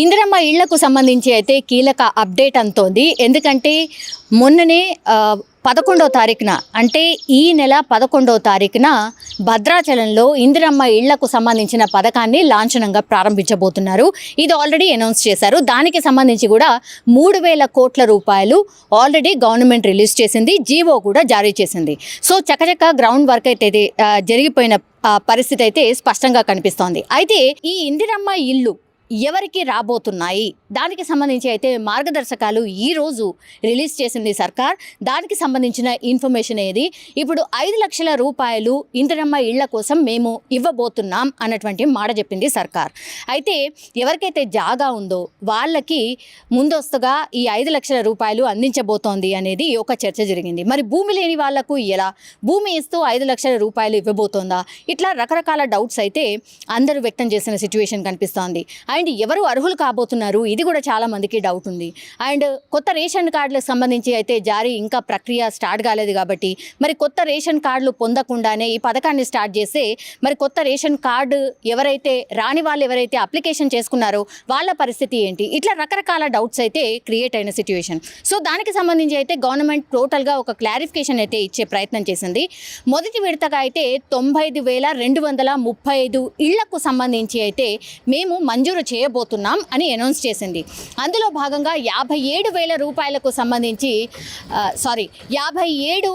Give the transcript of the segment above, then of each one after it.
ఇందిరమ్మ ఇళ్ళకు సంబంధించి అయితే కీలక అప్డేట్ అంతోంది ఎందుకంటే మొన్ననే పదకొండో తారీఖున అంటే ఈ నెల పదకొండో తారీఖున భద్రాచలంలో ఇందిరమ్మ ఇళ్ళకు సంబంధించిన పథకాన్ని లాంఛనంగా ప్రారంభించబోతున్నారు. ఇది ఆల్రెడీ అనౌన్స్ చేశారు. దానికి సంబంధించి కూడా మూడు వేల కోట్ల రూపాయలు ఆల్రెడీ గవర్నమెంట్ రిలీజ్ చేసింది జీవో కూడా జారీ చేసింది. సో చకచక గ్రౌండ్ వర్క్ అయితే జరిగిపోయిన పరిస్థితి అయితే స్పష్టంగా కనిపిస్తోంది. అయితే ఈ ఇందిరమ్మ ఇల్లు ఎవరికి రాబోతున్నాయి? దానికి సంబంధించి అయితే మార్గదర్శకాలు ఈరోజు రిలీజ్ చేసింది సర్కార్. దానికి సంబంధించిన ఇన్ఫర్మేషన్ ఏది? ఇప్పుడు ఐదు లక్షల రూపాయలు ఇంటరమ్మ ఇళ్ళ కోసం మేము ఇవ్వబోతున్నాం అన్నటువంటి మాట చెప్పింది సర్కార్. అయితే ఎవరికైతే జాగా ఉందో వాళ్ళకి ముందస్తుగా ఈ ఐదు లక్షల రూపాయలు అందించబోతోంది అనేది ఒక చర్చ జరిగింది. మరి భూమి లేని వాళ్ళకు ఎలా? భూమి ఇస్తూ ఐదు లక్షల రూపాయలు ఇవ్వబోతోందా? ఇట్లా రకరకాల డౌట్స్ అయితే అందరూ వ్యక్తం చేసిన సిచ్యువేషన్ కనిపిస్తోంది. అండ్ ఎవరు అర్హులు కాబోతున్నారు? ఇది కూడా చాలా మందికి డౌట్ ఉంది. అండ్ కొత్త రేషన్ కార్డులకు సంబంధించి అయితే జారీ ఇంకా ప్రక్రియ స్టార్ట్ కాలేదు కాబట్టి మరి కొత్త రేషన్ కార్డులు పొందకుండానే ఈ పథకాన్ని స్టార్ట్ చేస్తే మరి కొత్త రేషన్ కార్డు ఎవరైతే రాని వాళ్ళు ఎవరైతే అప్లికేషన్ చేసుకున్నారో వాళ్ళ పరిస్థితి ఏంటి? ఇట్లా రకరకాల డౌట్స్ అయితే క్రియేట్ అయిన సిచ్యువేషన్ సో దానికి సంబంధించి అయితే గవర్నమెంట్ టోటల్గా ఒక క్లారిఫికేషన్ అయితే ఇచ్చే ప్రయత్నం చేసింది. మొదటి విడతగా అయితే తొంభై ఐదు వేల రెండు వందల ముప్పై ఐదు ఇళ్ళకు సంబంధించి అయితే మేము మంజూరు చేయబోతున్నాం అని అనౌన్స్ చేసింది. అందులో భాగంగా యాభై ఏడు వేల రూపాయలకు సంబంధించి సారీ యాభై ఏడు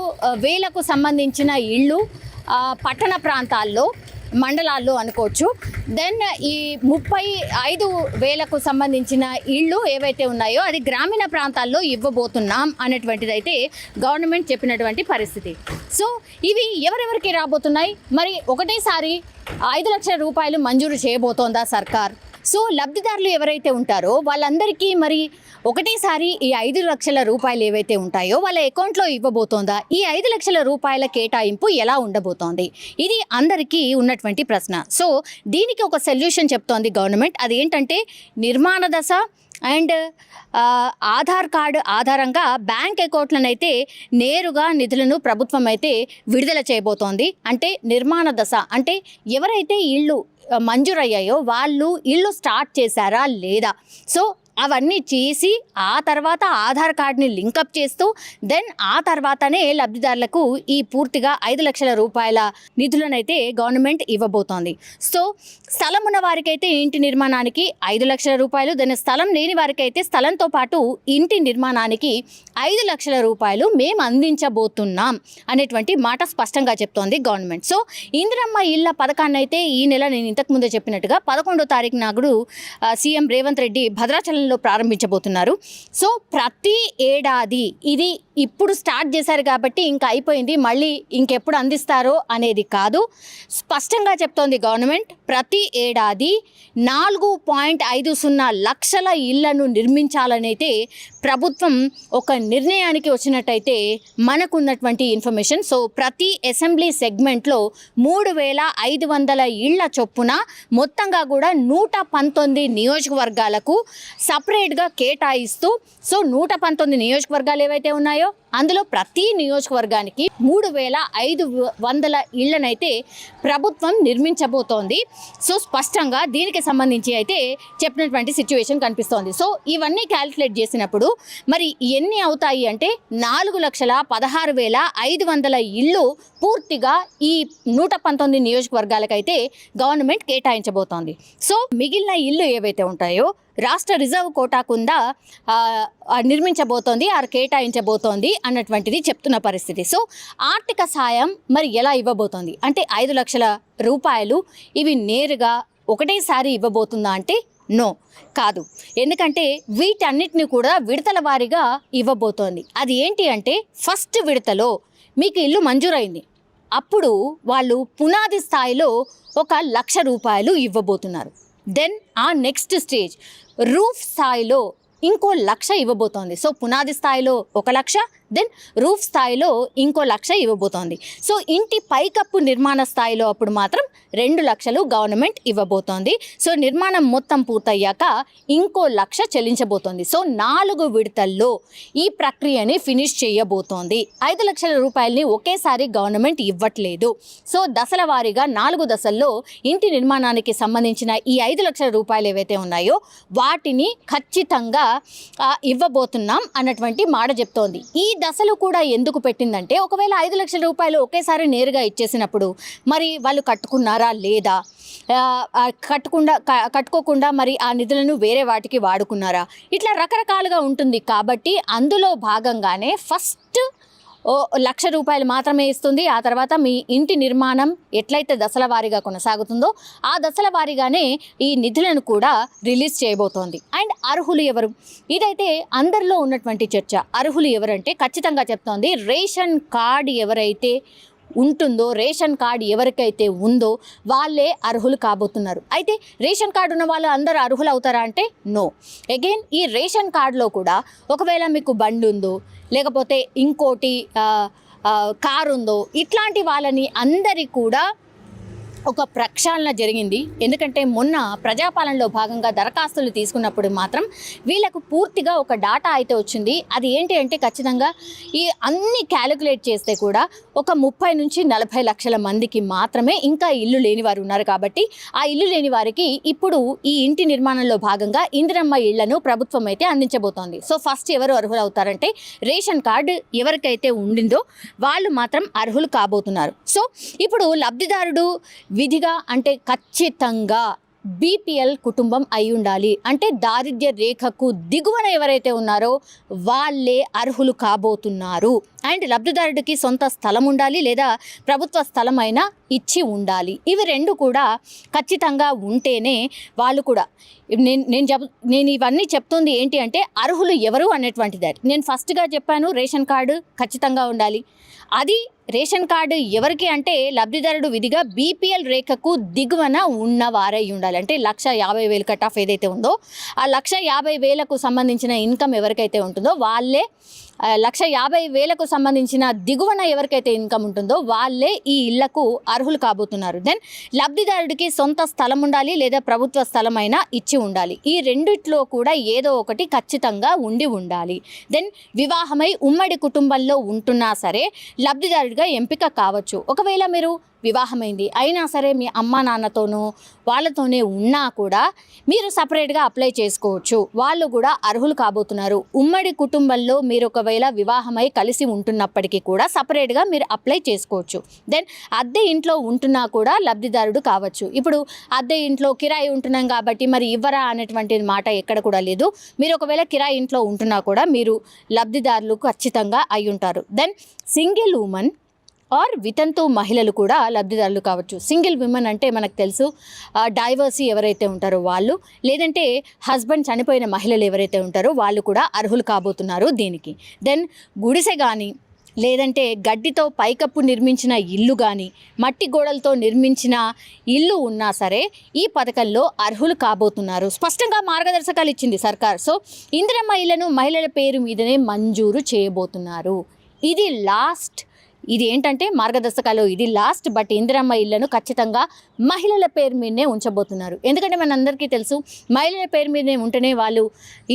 వేలకు సంబంధించిన ఇళ్ళు పట్టణ ప్రాంతాల్లో మండలాల్లో అనుకోవచ్చు. దెన్ ఈ ముప్పై ఐదు వేలకు సంబంధించిన ఇళ్ళు ఏవైతే ఉన్నాయో అది గ్రామీణ ప్రాంతాల్లో ఇవ్వబోతున్నాం అనేటువంటిది అయితే గవర్నమెంట్ చెప్పినటువంటి పరిస్థితి. సో ఇవి ఎవరెవరికి రాబోతున్నాయి? మరి ఒకటేసారి ఐదు లక్షల రూపాయలు మంజూరు చేయబోతోందా సర్కార్? సో లబ్ధిదారులు ఎవరైతే ఉంటారో వాళ్ళందరికీ మరి ఒకటేసారి ఈ ఐదు లక్షల రూపాయలు ఏవైతే ఉంటాయో వాళ్ళ అకౌంట్లో ఇవ్వబోతోందా? ఈ ఐదు లక్షల రూపాయల కేటాయింపు ఎలా ఉండబోతోంది? ఇది అందరికీ ఉన్నటువంటి ప్రశ్న. సో దీనికి ఒక సొల్యూషన్ చెప్తోంది గవర్నమెంట్. అదేంటంటే నిర్మాణ దశ అండ్ ఆధార్ కార్డు ఆధారంగా బ్యాంక్ అకౌంట్లను అయితే నేరుగా నిధులను ప్రభుత్వం అయితే విడుదల చేయబోతోంది. అంటే నిర్మాణ దశ. అంటే ఎవరైతే ఇళ్ళు మంజూరయ్యాయో వాళ్ళు ఇల్లు స్టార్ట్ చేశారా లేదా? సో అవన్నీ చేసి ఆ తర్వాత ఆధార్ కార్డ్ని లింకప్ చేస్తూ దెన్ ఆ తర్వాతనే లబ్ధిదారులకు ఈ పూర్తిగా ఐదు లక్షల రూపాయల నిధులనైతే గవర్నమెంట్ ఇవ్వబోతోంది. సో స్థలం ఉన్న వారికైతే ఇంటి నిర్మాణానికి ఐదు లక్షల రూపాయలు దాని స్థలం లేని వారికైతే స్థలంతో పాటు ఇంటి నిర్మాణానికి ఐదు లక్షల రూపాయలు మేము అందించబోతున్నాం అనేటువంటి మాట స్పష్టంగా చెప్తోంది గవర్నమెంట్. సో ఇందిరమ్మ ఇళ్ళ పథకాన్ని అయితే ఈ నెల నేను ఇంతకుముందే చెప్పినట్టుగా పదకొండో తారీఖు నాగుడు సీఎం రేవంత్ రెడ్డి భద్రాచలంలో ప్రారంభించబోతున్నారు. సో ప్రతి ఏడాది ఇది ఇప్పుడు స్టార్ట్ చేశారు కాబట్టి ఇంకా అయిపోయింది. మళ్ళీ ఇంకెప్పుడు అందిస్తారో అనేది కాదు. స్పష్టంగా చెప్తోంది గవర్నమెంట్ ప్రతి ఏడాది నాలుగు పాయింట్ ఐదు సున్నా లక్షల ఇళ్ళను నిర్మించాలనైతే ప్రభుత్వం ఒక నిర్ణయానికి వచ్చినట్టయితే మనకున్నటువంటి ఇన్ఫర్మేషన్. సో ప్రతి అసెంబ్లీ సెగ్మెంట్లో మూడు వేల ఐదు వందల ఇళ్ళ చొప్పున మొత్తంగా కూడా నూట పంతొమ్మిది నియోజకవర్గాలకు సపరేట్గా కేటాయిస్తూ సో నూట పంతొమ్మిది నియోజకవర్గాలు ఏవైతే ఉన్నాయో అందులో ప్రతి నియోజకవర్గానికి మూడు వేల ఐదు వందల ఇళ్ళనైతే ప్రభుత్వం నిర్మించబోతోంది. సో స్పష్టంగా దీనికి సంబంధించి అయితే చెప్పినటువంటి సిచ్యువేషన్ కనిపిస్తోంది. సో ఇవన్నీ క్యాలిక్యులేట్ చేసినప్పుడు మరి ఎన్ని అవుతాయి అంటే నాలుగు లక్షల పదహారు వేల ఐదు వందల ఇళ్ళు పూర్తిగా ఈ నూట పంతొమ్మిది నియోజకవర్గాలకైతే గవర్నమెంట్ కేటాయించబోతోంది. సో మిగిలిన ఇల్లు ఏవైతే ఉంటాయో రాష్ట్ర రిజర్వ్ కోటా కింద నిర్మించబోతోంది ఆ కేటాయించబోతోంది అన్నటువంటిది చెప్తున్న పరిస్థితి. సో ఆర్థిక సాయం మరి ఎలా ఇవ్వబోతోంది? అంటే ఐదు లక్షల రూపాయలు ఇవి నేరుగా ఒకటేసారి ఇవ్వబోతుందా అంటే నో కాదు. ఎందుకంటే వీటన్నిటిని కూడా విడతల వారీగా ఇవ్వబోతోంది. అది ఏంటి అంటే ఫస్ట్ విడతలో మీకు ఇల్లు మంజూరైంది. అప్పుడు వాళ్ళు పునాది స్థాయిలో ఒక లక్ష రూపాయలు ఇవ్వబోతున్నారు. దెన్ ఆ నెక్స్ట్ స్టేజ్ రూఫ్ స్థాయిలో ఇంకో లక్ష ఇవ్వబోతోంది. సో పునాది స్థాయిలో ఒక లక్ష దెన్ రూఫ్ స్థాయిలో ఇంకో లక్ష ఇవ్వబోతోంది. సో ఇంటి పైకప్పు నిర్మాణ స్థాయిలో అప్పుడు మాత్రం రెండు లక్షలు గవర్నమెంట్ ఇవ్వబోతోంది. సో నిర్మాణం మొత్తం పూర్తయ్యాక ఇంకో లక్ష చెల్లించబోతోంది. సో నాలుగు విడతల్లో ఈ ప్రక్రియని ఫినిష్ చేయబోతోంది. ఐదు లక్షల రూపాయలని ఒకేసారి గవర్నమెంట్ ఇవ్వట్లేదు. సో దశల వారీగా నాలుగు దశల్లో ఇంటి నిర్మాణానికి సంబంధించిన ఈ ఐదు లక్షల రూపాయలు ఏవైతే ఉన్నాయో వాటిని ఖచ్చితంగా ఇవ్వబోతున్నాం అన్నటువంటి మాట చెప్తోంది. ఈ దశలు కూడా ఎందుకు పెట్టిందంటే ఒకవేళ ఐదు లక్షల రూపాయలు ఒకేసారి నేరుగా ఇచ్చేసినప్పుడు మరి వాళ్ళు కట్టుకున్నారా లేదా? కట్టుకుండా కట్టుకోకుండా మరి ఆ నిధులను వేరే వాటికి వాడుకున్నారా? ఇట్లా రకరకాలుగా ఉంటుంది కాబట్టి అందులో భాగంగానే ఫస్ట్ ఓ లక్ష రూపాయలు మాత్రమే ఇస్తుంది. ఆ తర్వాత మీ ఇంటి నిర్మాణం ఎట్లయితే దశల వారీగా కొనసాగుతుందో ఆ దశల వారీగానే ఈ నిధులను కూడా రిలీజ్ చేయబోతోంది. అండ్ అర్హులు ఎవరు? ఇదైతే అందరిలో ఉన్నటువంటి చర్చ. అర్హులు ఎవరంటే ఖచ్చితంగా చెప్తోంది. రేషన్ కార్డు ఎవరైతే ఉంటుందో రేషన్ కార్డు ఎవరికైతే ఉందో వాళ్ళే అర్హులు కాబోతున్నారు. అయితే రేషన్ కార్డు ఉన్న వాళ్ళు అందరూ అర్హులు అవుతారా అంటే నో. అగైన్ ఈ రేషన్ కార్డులో కూడా ఒకవేళ మీకు బండి ఉందో లేకపోతే ఇంకోటి కారు ఉందో ఇట్లాంటి వాళ్ళని అందరి కూడా ఒక ప్రక్షాళన జరిగింది. ఎందుకంటే మొన్న ప్రజాపాలనలో భాగంగా దరఖాస్తులు తీసుకున్నప్పుడు మాత్రం వీళ్ళకు పూర్తిగా ఒక డాటా అయితే వచ్చింది. అది ఏంటి అంటే ఖచ్చితంగా ఈ అన్ని క్యాలిక్యులేట్ చేస్తే కూడా ఒక ముప్పై నుంచి నలభై లక్షల మందికి మాత్రమే ఇంకా ఇల్లు లేని వారు ఉన్నారు కాబట్టి ఆ ఇల్లు లేని వారికి ఇప్పుడు ఈ ఇంటి నిర్మాణంలో భాగంగా ఇందిరమ్మ ఇళ్ళను ప్రభుత్వం అయితే అందించబోతోంది. సో ఫస్ట్ ఎవరు అర్హులు అవుతారంటే రేషన్ కార్డు ఎవరికైతే ఉండిందో వాళ్ళు మాత్రం అర్హులు కాబోతున్నారు. సో ఇప్పుడు లబ్ధిదారుడు విధిగా అంటే ఖచ్చితంగా బీపీఎల్ కుటుంబం అయి ఉండాలి. అంటే దారిద్ర్య రేఖకు దిగువన ఎవరైతే ఉన్నారో వాళ్ళే అర్హులు కాబోతున్నారు. అండ్ లబ్ధిదారుడికి సొంత స్థలం ఉండాలి లేదా ప్రభుత్వ స్థలం అయినా ఇచ్చి ఉండాలి. ఇవి రెండు కూడా ఖచ్చితంగా ఉంటేనే వాళ్ళు కూడా. నేను నేను చెప్ నేను ఇవన్నీ చెప్తుంది ఏంటి అంటే అర్హులు ఎవరు అనేటువంటిది నేను ఫస్ట్గా చెప్పాను రేషన్ కార్డు ఖచ్చితంగా ఉండాలి. అది రేషన్ కార్డు ఎవరికి అంటే లబ్ధిదారుడు విధిగా బీపీఎల్ రేఖకు దిగువన ఉన్నవారై ఉండాలి. అంటే లక్ష యాభై వేలు కట్ ఆఫ్ ఏదైతే ఉందో ఆ లక్ష యాభై వేలకు సంబంధించిన ఇన్కమ్ ఎవరికైతే ఉంటుందో వాళ్ళే లక్ష యాభై వేలకు సంబంధించిన దిగువన ఎవరికైతే ఇన్కమ్ ఉంటుందో వాళ్ళే ఈ ఇళ్ళకు అర్హులు కాబోతున్నారు. దెన్ లబ్ధిదారుడికి సొంత స్థలం ఉండాలి లేదా ప్రభుత్వ స్థలం అయినా ఇచ్చి ఉండాలి. ఈ రెండిట్లో కూడా ఏదో ఒకటి ఖచ్చితంగా ఉండి ఉండాలి. దెన్ వివాహమై ఉమ్మడి కుటుంబంలో ఉంటున్నా సరే లబ్ధిదారుడిగా ఎంపిక కావచ్చు. ఒకవేళ మీరు వివాహమైంది. అయినా సరే మీ అమ్మా నాన్నతోనూ వాళ్ళతోనే ఉన్నా కూడా మీరు సపరేట్గా అప్లై చేసుకోవచ్చు. వాళ్ళు కూడా అర్హులు కాబోతున్నారు. ఉమ్మడి కుటుంబంలో మీరు ఒకవేళ వివాహమై కలిసి ఉంటున్నప్పటికీ కూడా సపరేట్గా మీరు అప్లై చేసుకోవచ్చు. దెన్ అద్దె ఇంట్లో ఉంటున్నా కూడా లబ్ధిదారుడు కావచ్చు. ఇప్పుడు అద్దె ఇంట్లో కిరాయి ఉంటున్నాం కాబట్టి మరి ఇవ్వరా అనేటువంటి మాట ఎక్కడ కూడా లేదు. మీరు ఒకవేళ కిరాయి ఇంట్లో ఉంటున్నా కూడా మీరు లబ్ధిదారులు ఖచ్చితంగా అయి ఉంటారు దెన్ సింగిల్ ఉమెన్ ఆర్ వితంతు మహిళలు కూడా లబ్ధిదారులు కావచ్చు. సింగిల్ విమెన్ అంటే మనకు తెలుసు డైవర్సీ ఎవరైతే ఉంటారో వాళ్ళు లేదంటే హస్బెండ్ చనిపోయిన మహిళలు ఎవరైతే ఉంటారో వాళ్ళు కూడా అర్హులు కాబోతున్నారు దీనికి. దెన్ గుడిసె కానీ లేదంటే గడ్డితో పైకప్పు నిర్మించిన ఇల్లు కానీ మట్టి గోడలతో నిర్మించిన ఇల్లు ఉన్నా సరే ఈ పథకంలో అర్హులు కాబోతున్నారు. స్పష్టంగా మార్గదర్శకాలు ఇచ్చింది సర్కార్. సో ఇందిరమ్మ ఇళ్ళను మహిళల పేరు మీదనే మంజూరు చేయబోతున్నారు. ఇది లాస్ట్ ఇది ఏంటంటే మార్గదర్శకాలు. ఇది లాస్ట్ బట్ ఇందిరమ్మ ఇళ్ళను ఖచ్చితంగా మహిళల పేరు మీదనే ఉంచబోతున్నారు. ఎందుకంటే మనందరికీ తెలుసు మహిళల పేరు మీదనే ఉంటేనే వాళ్ళు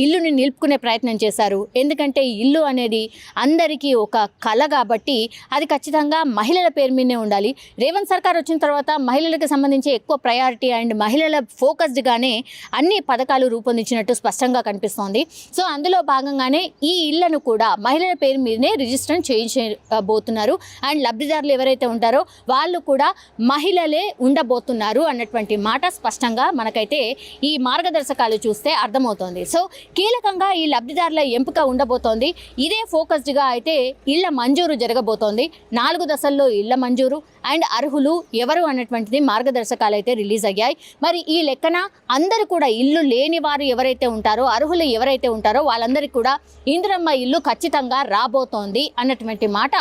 ఇల్లుని నిలుపుకునే ప్రయత్నం చేశారు. ఎందుకంటే ఇల్లు అనేది అందరికీ ఒక కళ కాబట్టి అది ఖచ్చితంగా మహిళల పేరు మీదనే ఉండాలి. రేవంత్ సర్కార్ వచ్చిన తర్వాత మహిళలకు సంబంధించి ఎక్కువ ప్రయారిటీ అండ్ మహిళల ఫోకస్డ్గానే అన్ని పథకాలు రూపొందించినట్టు స్పష్టంగా కనిపిస్తోంది. సో అందులో భాగంగానే ఈ ఇళ్ళను కూడా మహిళల పేరు మీదనే రిజిస్టర్ చేయించబోతున్నారు. అండ్ లబ్ధిదారులు ఎవరైతే ఉంటారో వాళ్ళు కూడా మహిళలే ఉండబోతున్నారు అన్నటువంటి మాట స్పష్టంగా మనకైతే ఈ మార్గదర్శకాలు చూస్తే అర్థమవుతోంది. సో కీలకంగా ఈ లబ్ధిదారుల ఎంపిక ఉండబోతోంది. ఇదే ఫోకస్డ్గా అయితే ఇళ్ళ మంజూరు జరగబోతోంది. నాలుగు దశల్లో ఇళ్ళ మంజూరు అండ్ అర్హులు ఎవరు అన్నటువంటిది మార్గదర్శకాలు అయితే రిలీజ్ అయ్యాయి. మరి ఈ లెక్కన అందరూ కూడా ఇల్లు లేని వారు ఎవరైతే ఉంటారో అర్హులు ఎవరైతే ఉంటారో వాళ్ళందరికీ కూడా ఇందిరమ్మ ఇల్లు ఖచ్చితంగా రాబోతోంది అన్నటువంటి మాట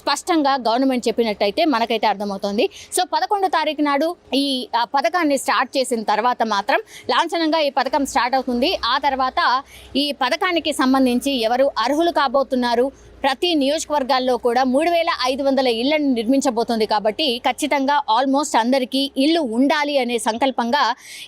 స్పష్టంగా గవర్నమెంట్ చెప్పినట్టయితే మనకైతే అర్థమవుతోంది. సో పదకొండో తారీఖు నాడు ఈ పథకాన్ని స్టార్ట్ చేసిన తర్వాత మాత్రం లాంఛనంగా ఈ పథకం స్టార్ట్ అవుతుంది. ఆ తర్వాత ఈ పథకానికి సంబంధించి ఎవరు అర్హులు కాబోతున్నారు ప్రతి నియోజకవర్గాల్లో కూడా మూడు వేల ఐదు వందల ఇళ్ళను నిర్మించబోతోంది కాబట్టి ఖచ్చితంగా ఆల్మోస్ట్ అందరికీ ఇల్లు ఉండాలి అనే సంకల్పంగా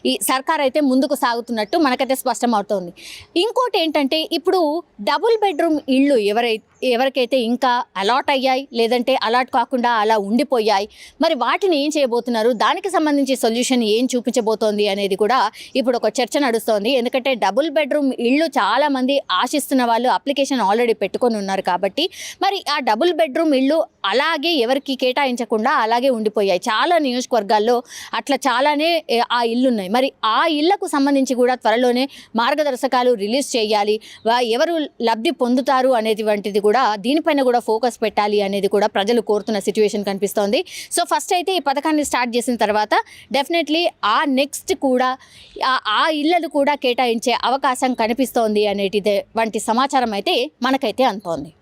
ఈ సర్కార్ అయితే ముందుకు సాగుతున్నట్టు మనకైతే స్పష్టం అవుతోంది ఇంకోటి ఏంటంటే ఇప్పుడు డబుల్ బెడ్రూమ్ ఇళ్ళు ఎవరైతే ఎవరికైతే ఇంకా అలాట్ అయ్యాయి లేదంటే అలాట్ కాకుండా అలా ఉండిపోయాయి మరి వాటిని ఏం చేయబోతున్నారు? దానికి సంబంధించి సొల్యూషన్ ఏం చూపించబోతోంది అనేది కూడా ఇప్పుడు ఒక చర్చ నడుస్తోంది. ఎందుకంటే డబుల్ బెడ్రూమ్ ఇళ్ళు చాలామంది ఆశిస్తున్న వాళ్ళు అప్లికేషన్ ఆల్రెడీ పెట్టుకొని ఉన్నారు కాబట్టి మరి ఆ డబుల్ బెడ్రూమ్ ఇళ్ళు అలాగే ఎవరికి కేటాయించకుండా అలాగే ఉండిపోయాయి. చాలా నియోజకవర్గాల్లో అట్లా చాలానే ఆ ఇల్లు ఉన్నాయి మరి ఆ ఇళ్ళకు సంబంధించి కూడా త్వరలోనే మార్గదర్శకాలు రిలీజ్ చేయాలి. ఎవరు లబ్ధి పొందుతారు అనేది వంటిది కూడా దీనిపైన కూడా ఫోకస్ పెట్టాలి అనేది కూడా ప్రజలు కోరుతున్న సిచ్యువేషన్ కనిపిస్తోంది. సో ఫస్ట్ అయితే ఈ పథకాన్ని స్టార్ట్ చేసిన తర్వాత డెఫినెట్లీ ఆ నెక్స్ట్ కూడా ఆ- ఇళ్ళలు ఇళ్ళలు కూడా కేటాయించే అవకాశం కనిపిస్తోంది అనేటిదే వంటి సమాచారం అయితే మనకైతే అంతోంది